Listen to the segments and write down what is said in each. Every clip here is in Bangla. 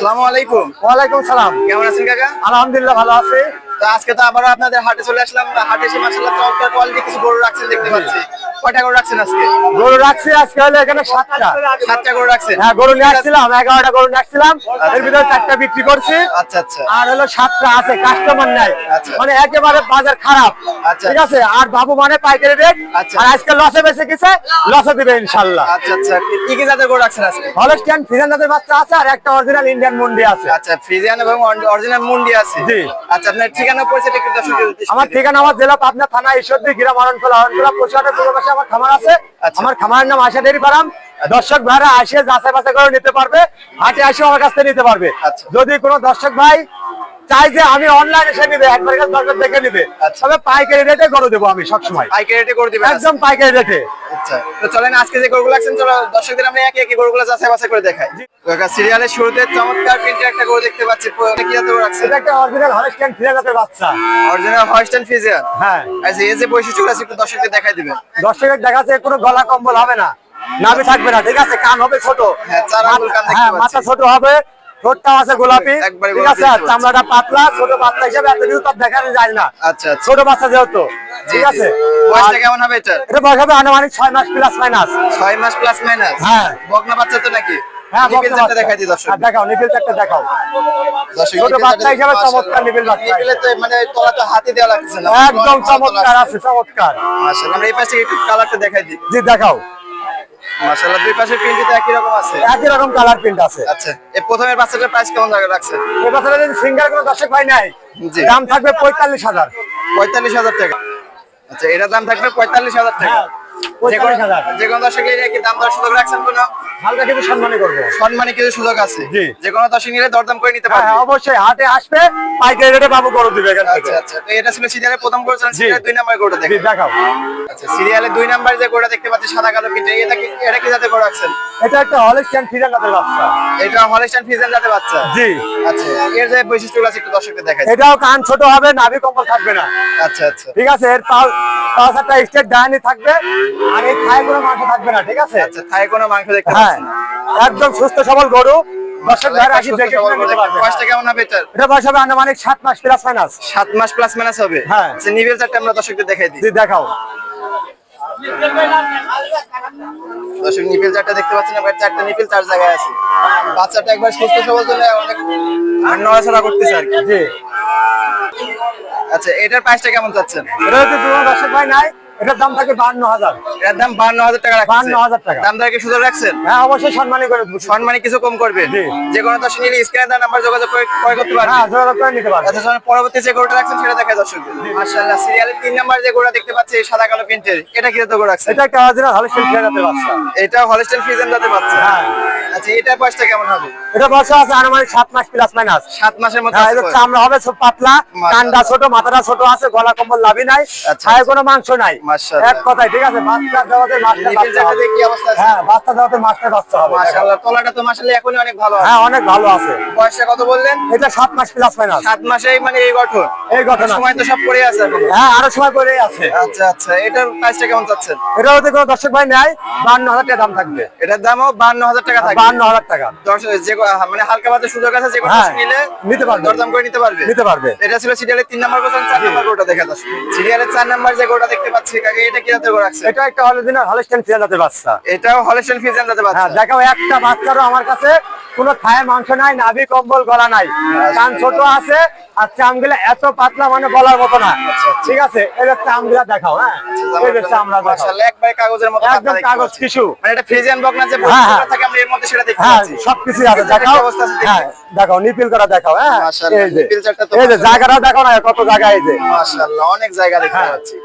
আসসালামু আলাইকুম। ওয়ালাইকুম সালাম। কেমন আছেন কাকা? আলহামদুলিল্লাহ ভালো আছি। তো আজকে তো আবারও আপনাদের হাটে চলে আসলাম। হাটে এসে মাসাল্লাহ চমৎকার কোয়ালিটি কিছু গরু রাখছেন দেখতে পাচ্ছি। কয়টা গরু রাখছেন আজকে? গরু রাখছি আজকে হলো এখানে সাতটা। সাতটা গরু রাখছেন। হ্যাঁ গরু নিয়ে আসছিলাম এগারোটা গরু নিয়ে এর ভিতরে চারটা বিক্রি করছি। আচ্ছা আচ্ছা। আর হলো সাতটা আছে কাস্টমার নাই। আচ্ছা। মানে একেবারে বাজার খারাপ। আচ্ছা। ঠিক আছে? আর বাবু মানে পাইকারি রেট। আচ্ছা। আর আজকে লসে বেঁচে গেছে লসে দিবে ইনশাল্লাহ। আচ্ছা আচ্ছা। কি কি জাতের গরু রাখছেন আজকে? হলস্টিয়ান ফিজান জাতের বাচ্চা আছে আর একটা অরিজিনাল ইন্ডিয়ান মুন্ডি আছে। আচ্ছা ফ্রিজিয়ান এবং অরিজিনাল মুন্ডি আছে। জি। আচ্ছা আপনার ঠিকানা পরিচয় আমার ঠিকানা আমার জেলা পাবনা থানা ঈশ্বরদী গ্রাম অরণখোলা অরণখোলা পূর্ব পাশে আমার খামার আছে। আচ্ছা। আমার খামারের নাম আশা ডেরি ফার্ম। দর্শক ভাইরা আসে যাচাই বাছাই করে নিতে পারবে। হাটে আসে আমার কাছ থেকে নিতে পারবে। আচ্ছা। যদি কোনো দর্শক ভাই চাই যে আমি অনলাইন এসে নিবে একবার কাছে দরকার দেখে নিবে আচ্ছা। তবে পাইকারি রেটে করে দেবো আমি সবসময়। পাইকারি রেটে করে দিবে একদম পাইকারি রেটে আচ্ছা তো চলেন আজকে যে গরুগুলো রাখছেন চলো দর্শকদের আমরা একে একে গরুগুলো যাচাই বাছাই করে দেখাই। সিরিয়ালের শুরুতে চমৎকার প্রিন্টের একটা গরু দেখতে পাচ্ছি। কি জাতের গরু এটা একটা অরিজিনাল জাতের বাচ্চা। অরিজিনাল হলস্টাইন ফ্রিজিয়ান হ্যাঁ। আচ্ছা এই যে বৈশিষ্ট্যগুলো আছে একটু দর্শকদের দেখাই দিবেন। দর্শকের দেখা যাচ্ছে কোনো গলা কম্বল হবে না। নাভি থাকবে না ঠিক আছে? কান হবে ছোট। হ্যাঁ, চার আঙুল কান দেখতে হ্যাঁ। মাথা ছোট হবে ঠোঁটটা আছে গোলাপি। ঠিক আছে চামড়াটা পাতলা ছোট বাচ্চা হিসেবে এত কিছু তার দেখানো যায় না। আচ্ছা আচ্ছা। ছোট বাচ্চা যেহেতু। ঠিক আছে। বয়সটা কেমন হবে এটার? এটা বয়স হবে আনুমানিক ছয় মাস প্লাস মাইনাস ছয় মাস প্লাস মাইনাস হ্যাঁ। বকনা বাচ্চা তো নাকি? হ্যাঁ। দেখাই দিই দর্শক দেখাও নিপিল চারটা দেখাও। ছোট বাচ্চা হিসেবে চমৎকার নিপিল বাচ্চা। মানে তলা তো হাতে দেওয়া লাগছে না। একদম চমৎকার আছে চমৎকার। আমরা এই পাশে একটু কালারটা দেখাই দিই। জি দেখাও। মাশাআল্লাহ দুই পাশে প্রিন্ট তো একই রকম আছে। একই রকম কালার প্রিন্ট আছে। আচ্ছা এই প্রথমের বাচ্চাটার প্রাইস কেমন জায়গা রাখছে এবছরে যদি সিঙ্গেল কোনো দর্শক ভাই নাই জি। দাম থাকবে পঁয়তাল্লিশ হাজার। পঁয়তাল্লিশ হাজার টাকা। আচ্ছা এটার দাম থাকবে পঁয়তাল্লিশ হাজার টাকা। হ্যাঁ, যে কোনো 45,000 যে কোনো দর্শক নিলে কি দাম দর সুযোগ রাখছেন কোনো? হালকা কিছু সম্মানই করব। সম্মানে কিছু সুযোগ আছে। জি। যে কোনো দর্শক নিলে দরদাম করে নিতে হ্যাঁ পারবে। হ্যাঁ, অবশ্যই হাটে আসবে পাইকারি রেটে পাবো গরু দিবে এখান আচ্ছা আচ্ছা। তো এটা ছিল সিরিয়ালের প্রথম গরু ছিলেন সিরিয়ালের দুই নাম্বার গরুটা দেখাও। আচ্ছা সিরিয়ালের দুই নাম্বার যে গরুটা দেখতে পাচ্ছি সাদা কালো পিঠে এটা কি এটা কি গরু? রাখছেন এটা একটা হলিস্টিয়ান ফিজান জাতের বাচ্চা। এটা হলিস্টান ফিজেন যাতে বাচ্চা। জি। আচ্ছা এর যে বৈশিষ্ট্যগুলো আছে একটু দর্শকদের দেখাই। এটাও কান ছোট হবে নাভি কম্বল থাকবে না। আচ্ছা আচ্ছা। ঠিক আছে এর পাঁচ একটা স্টেট ডায়ানি থাকবে আর এই খায় কোনো মাংস থাকবে না ঠিক আছে? আচ্ছা থাই কোনো মাংস দেখতে হ্যাঁ একদম সুস্থ সবল গরু। দর্শক নিতে পারবে। কেমন হবে এটার? এটা বয়স হবে আনুমানিক সাত মাস প্লাস মাইনাস সাত মাস প্লাস মাইনাস হবে? হ্যাঁ। আচ্ছা নিবেল চারটা আমরা দর্শকদের দেখাই দিই। দেখাও। দর্শক নিপিল চারটা দেখতে পাচ্ছেন এবার চারটা নিপিল চার জায়গায় আছে। বাচ্চাটা একবার সুস্থ সবল জন্য অনেক নড়াচড়া করতেছে আর কি। জি। আচ্ছা এটার প্রাইসটা কেমন চাচ্ছেন? এটা হচ্ছে তোমার দর্শক ভাই নাই। এটার দাম থাকে বান্ন হাজার। এটার দাম বান্ন হাজার টাকা 52,000 টাকা। দাম সুযোগ রাখছেন? হ্যাঁ অবশ্যই করে। কিছু কম করবেন? যে কোনো দর্শক নিলে স্ক্রিনে দেওয়া নাম্বার যোগাযোগ করে করতে পারবেন। হ্যাঁ যোগাযোগ করে নিতে আচ্ছা পরবর্তী যে গরুটা রাখছেন সেটা দেখায় দর্শকদের। মাশাআল্লাহ সিরিয়ালের তিন নাম্বার যে গরুটা দেখতে পাচ্ছি সাদা কালো প্রিন্টের। এটা কি জাতের গরু রাখছেন? এটা একটা অরিজিনাল বাচ্চা। এটা হ্যাঁ। আচ্ছা এটা বয়সটা কেমন হবে? এটা বয়স আছে আনুমানিক সাত মাস প্লাস মাইনাস সাত মাসের মতো হ্যাঁ এটা চামড়া হবে সব পাতলা। কান্ডা ছোট মাথাটা ছোট আছে গলা কম্বল লাভি নাই। আচ্ছা, খায় আচ্ছা। কোনো মাংস নাই। এক কথায় ঠিক আছে বাচ্চা দেওয়াতে মাছটা নিপিল বাচ্চা চারটা হবে। দিয়ে কি অবস্থা আছে? হ্যাঁ বাচ্চা দেওয়াতে মাছটা বাচ্চা হবে। মাশাআল্লাহ তলাটা তো মাশাআল্লাহ এখনই অনেক ভালো আছে। হ্যাঁ অনেক ভালো আছে। বয়সটা কত বললেন? এটা মাস প্লাস মাইনাস মাসেই মানে এই গঠন। এই গঠন সময় তো সব পড়ে আছে এখন। হ্যাঁ আরও সময় পরে আছে। আচ্ছা আচ্ছা এটার প্রাইসটা কেমন চাচ্ছেন? এটা যদি কোনো দর্শক ভাই নেয় বান্ন হাজার টাকা দাম থাকবে। এটার দামও বান্ন হাজার টাকা থাকবে। বান্ন হাজার টাকা। দর্শক যে মানে হালকা বাতে সুযোগ আছে যে কোনো হ্যাঁ, নিলে নিতে পারবে। দরদাম করে নিতে পারবে। নিতে পারবে। এটা ছিল সিরিয়ালের তিন নাম্বার কোথাও চার নাম্বার গোটা দেখা যাচ্ছে সিরিয়ালের চার নাম্বার যে গোটা দেখতে পাচ্ছি কাকে এটা কি জাতের রাখছে এটা একটা অরিজিনাল হলিস্টিয়ান ফিজান জাতের বাচ্চা। এটাও হলেস্টেন ফিজেন যাতে হ্যাঁ দেখাও একটা বাচ্চারও আমার কাছে কোনো খায় মাংস নাই নাভি কম্বল গলা নাই। কান ছোট আছে আর চামগুলা এত পাতলা মানে বলার মতো না। ঠিক আছে এবার চামগুলা দেখাও হ্যাঁ? এই যে চামড়া মাশাআল্লাহ একবারে কাগজের মতো একদম কাগজ পাচ্ছি। মানে এটা ফ্রিজিয়ান বকনা যে। থাকে আমরা এর মধ্যে সেটা দেখতে পাচ্ছি। সবকিছু আছে দেখাও। অবস্থা আছে হ্যাঁ দেখাও নিপিল করা দেখাও হ্যাঁ? মাশাআল্লাহ, নিপিল চারটা তো এই যে জায়গাটা দেখাও না কত জায়গা এই যে। মাশাআল্লাহ অনেক জায়গা দেখতে হ্যাঁ। পাচ্ছি।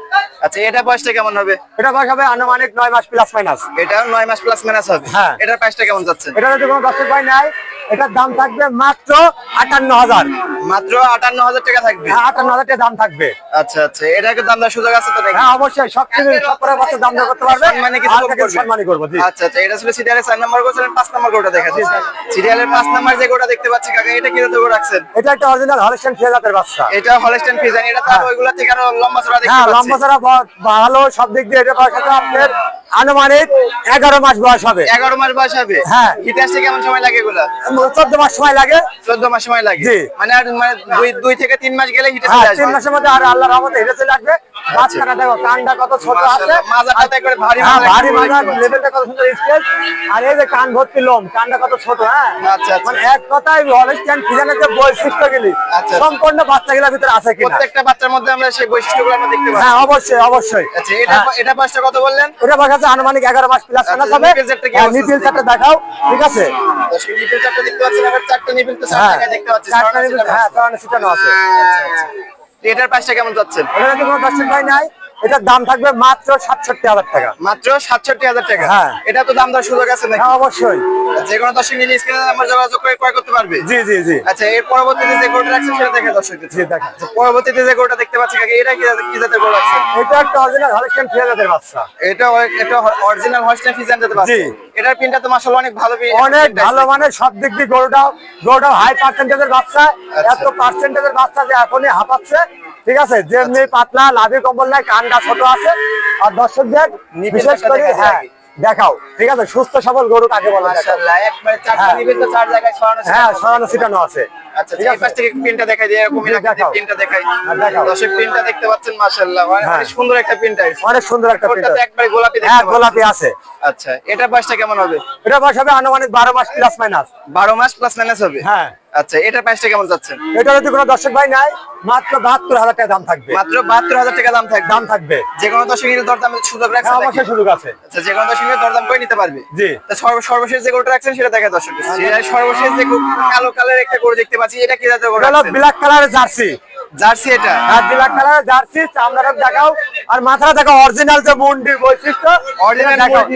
আচ্ছা এটা বয়সটা কেমন হবে? এটা বয়স হবে আনুমানিক নয় মাস প্লাস মাইনাস এটা নয় মাস প্লাস মাইনাস হবে? হ্যাঁ। এটার প্রাইসটা কেমন যাচ্ছে? এটা যদি কোনো দর্শক ভাই নাই। এটার দাম থাকবে মাত্র আটান্ন হাজার মাত্র আটান্ন হাজার টাকা থাকবে? হ্যাঁ আটান্ন হাজার টাকা দাম থাকবে। আচ্ছা আচ্ছা। এটা কি দাম দেওয়ার সুযোগ আছে তো হ্যাঁ অবশ্যই। সব কিছু সব করে বাচ্চা দাম দর করতে পারবে। সম্মানে কিছু সম্মানই করব জি। আচ্ছা আচ্ছা। এটা ছিল সিরিয়ালের চার নম্বর গোছেন পাঁচ নম্বর গোটা দেখা যাচ্ছে সিরিয়ালের পাঁচ নম্বর যে গোটা দেখতে পাচ্ছি কাকা এটা কি গরু রাখছেন? এটা একটা অরিজিনাল হলিস্টিয়ান ফিরে জাতের বাচ্চা। এটা হলস্টেন ফিজান এটা তো ওইগুলা থেকে আরও লম্বা চড়া দেখতে হ্যাঁ পাচ্ছি। লম্বা ছাড়া ভালো সব দিক দিয়ে এটা হবে আপনার আনুমানিক এগারো মাস বয়স হবে। এগারো মাস বয়স হবে? হ্যাঁ। ইতিহাস আসতে কেমন সময় লাগে এগুলো? চোদ্দ মাস সময় লাগে। চোদ্দ মাস সময় লাগে? মানে আর মানে দুই দুই থেকে তিন মাস গেলে হিটে হ্যাঁ চলে আসবে? তিন মাসের মধ্যে আর আল্লাহ রহমতে হেঁটে চলে আসবে। বাচ্চাটা দেখো কানটা কত ছোট আছে। ভারী হ্যাঁ, ভারী পাচ্ছি। লেভেলটা কত সুন্দর স্কেচ। আর এই যে কান ভর্তি লোম কানটা কত ছোট হ্যাঁ? আচ্ছা, আচ্ছা। মানে এক কথায় হলস্টিয়ান ফিজানের যে বৈশিষ্ট্যগুলি আচ্ছা। সম্পূর্ণ বাচ্চাগুলোর ভিতরে আছে কিনা? প্রত্যেকটা বাচ্চার মধ্যে আমরা সেই বৈশিষ্ট্যগুলো আমরা দেখতে পাচ্ছি। হ্যাঁ অবশ্যই অবশ্যই। আচ্ছা এটা হ্যাঁ। এটা পাঁচটা কত বললেন? এটা আমার কাছে আনুমানিক এগারো মাস প্লাস আনা যাবে। নিপিল কি আছে? চারটা দেখাও ঠিক আছে? নিপিল চারটা দেখতে পাচ্ছেন আবার চারটা নিপিল তো চার হ্যাঁ। জায়গায় দেখতে পাচ্ছি চারটা নিপিল হ্যাঁ আছে। চালানো ছিটানো আছে। এটার পাশটা কেমন যাচ্ছে ওখানে কি কোনো দর্শক ভাই নাই? এটার দাম থাকবে মাত্র সাতষট্টি হাজার টাকা। মাত্র সাতষট্টি হাজার টাকা। হ্যাঁ। এটা তো দাম দর সুযোগ আছে নাকি? হ্যাঁ অবশ্যই। যে কোনো দর্শক নিলে স্ক্রিনে নাম্বার যোগাযোগ করে ক্রয় করতে পারবে। জি জি জি। আচ্ছা এর পরবর্তীতে যে গরুটা রাখছেন সেটা দেখে দর্শক জি দেখা আচ্ছা, পরবর্তীতে যে গরুটা দেখতে পাচ্ছি কাকে এটা কি জাতের- কি জাতের গরু রাখছেন? এটা একটা অরিজিনাল হলস্টিয়ান ফিজানের বাচ্চা। এটা এটা অরিজিনাল হলস্টাইন ফ্রিজিয়ান যেতে পারছে জি। এটার পিনটা তো মাশাআল্লাহ অনেক ভালো pin- অনেক ভালো মানে সব দিক দিয়ে গরুটাও গরুটাও হাই পার্সেন্টেজের বাচ্চা। আচ্ছা। এত পার্সেন্টেজের বাচ্চা যে এখনই হাঁপাচ্ছে। ঠিক আছে? যেমনি পাতলা লাভি কম্বল নাই কানটা ছোট আছে। আর দর্শকদের বিশেষ করে হ্যাঁ দেখাও। ঠিক আছে? সুস্থ সবল গরু কাকে বলা হ্যাঁ। সরানো ছিটানো আছে। আচ্ছা গোলাপি হ্যাঁ গোলাপি আছে। আচ্ছা এটা বয়সটা কেমন হবে? এটা বয়স হবে আনুমানিক বারো মাস প্লাস মাইনাস বারো মাস প্লাস মাইনাস হবে? হ্যাঁ। আচ্ছা এটার প্রাইসটা কেমন যাচ্ছেন এটা যদি কোনো দর্শক ভাই নাই মাত্র বাহাত্তর হাজার টাকা দাম থাকবে। মাত্র বাহাত্তর হাজার টাকা দাম থাকবে? দাম থাকবে। যে কোনো দর্শকের দরদাম সুযোগ রাখছে নাকি? অবশ্যই সুযোগ আছে। আচ্ছা যে কোনো দর্শকের দরদাম করে নিতে পারবে? জি। সর্বশেষ যে গরুটা রাখছেন সেটা দেখা দর্শক সর্বশেষ যে কালো কালার একটা গরু দেখতে পাচ্ছি এটা কি জাতীয় গরু? ব্ল্যাক কালারের জার্সি। জার্সি এটা। আর ব্ল্যাক কালারের জার্সি চামড়াটা দেখাও। আর মাথাটা দেখাও অরিজিনাল যে মুন্ডির বৈশিষ্ট্য মুন্ডি,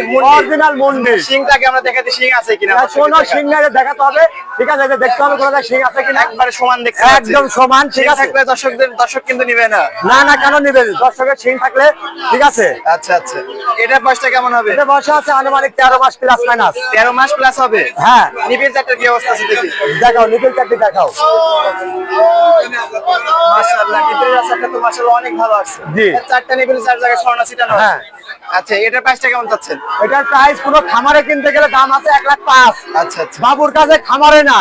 মুন্ডি। অরিজিনাল মুন্ডি। শিংটাকে আমরা দেখাতে শিং আছে কিনা? কোনো সিং নাই দেখাতে হবে। ঠিক আছে এটা দেখতে হবে কোনো সিং আছে কিনা। একবারে সমান দেখতে একদম সমান ঠিক আছে। থাকলে দর্শকদের দর্শক কিন্তু নিবে না। না না কেন নিবে? দর্শকের সিং থাকলে ঠিক আছে। আচ্ছা আচ্ছা। এটার বয়সটা কেমন হবে? এটা বয়স আছে আনুমানিক তেরো মাস প্লাস মাইনাস তেরো মাস প্লাস হবে? হ্যাঁ। নিবিড় চারটার কি অবস্থা আছে দেখি। দেখাও নিপিল চারটি দেখাও। মাশাআল্লাহ নিবিড়ের রাস্তাটা তো মাশাআল্লাহ অনেক ভালো আছে। জি। চারটা নিবিড় চার জায়গায় স্বর্ণ ছিটানো হ্যাঁ। আচ্ছা এটার প্রাইসটা কেমন যাচ্ছেন এটার প্রাইস পুরো খামারে কিনতে গেলে দাম আছে এক লাখ পাঁচ। আচ্ছা আচ্ছা। বাবুর কাছে খামারে না।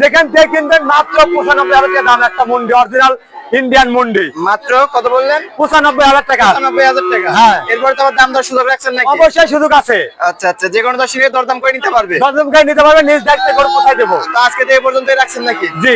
যেখান থেকে কিনবেন মাত্র পঁচানব্বই হাজার টাকা দাম একটা মুন্ডি অরিজিনাল ইন্ডিয়ান মুন্ডি। মাত্র কত বললেন? পঁচানব্বই হাজার টাকা। পঁচানব্বই হাজার টাকা। হ্যাঁ। এরপরে তো দাম দর সুযোগ রাখছেন নাকি? অবশ্যই সুযোগ আছে। আচ্ছা আচ্ছা যে কোনো দর্শকের দরদাম করে নিতে পারবে। দরদাম করে নিতে পারবে নিজ দায়িত্বে করে পোষাই দেবো। আজকে তো এই পর্যন্তই রাখছেন নাকি? জি।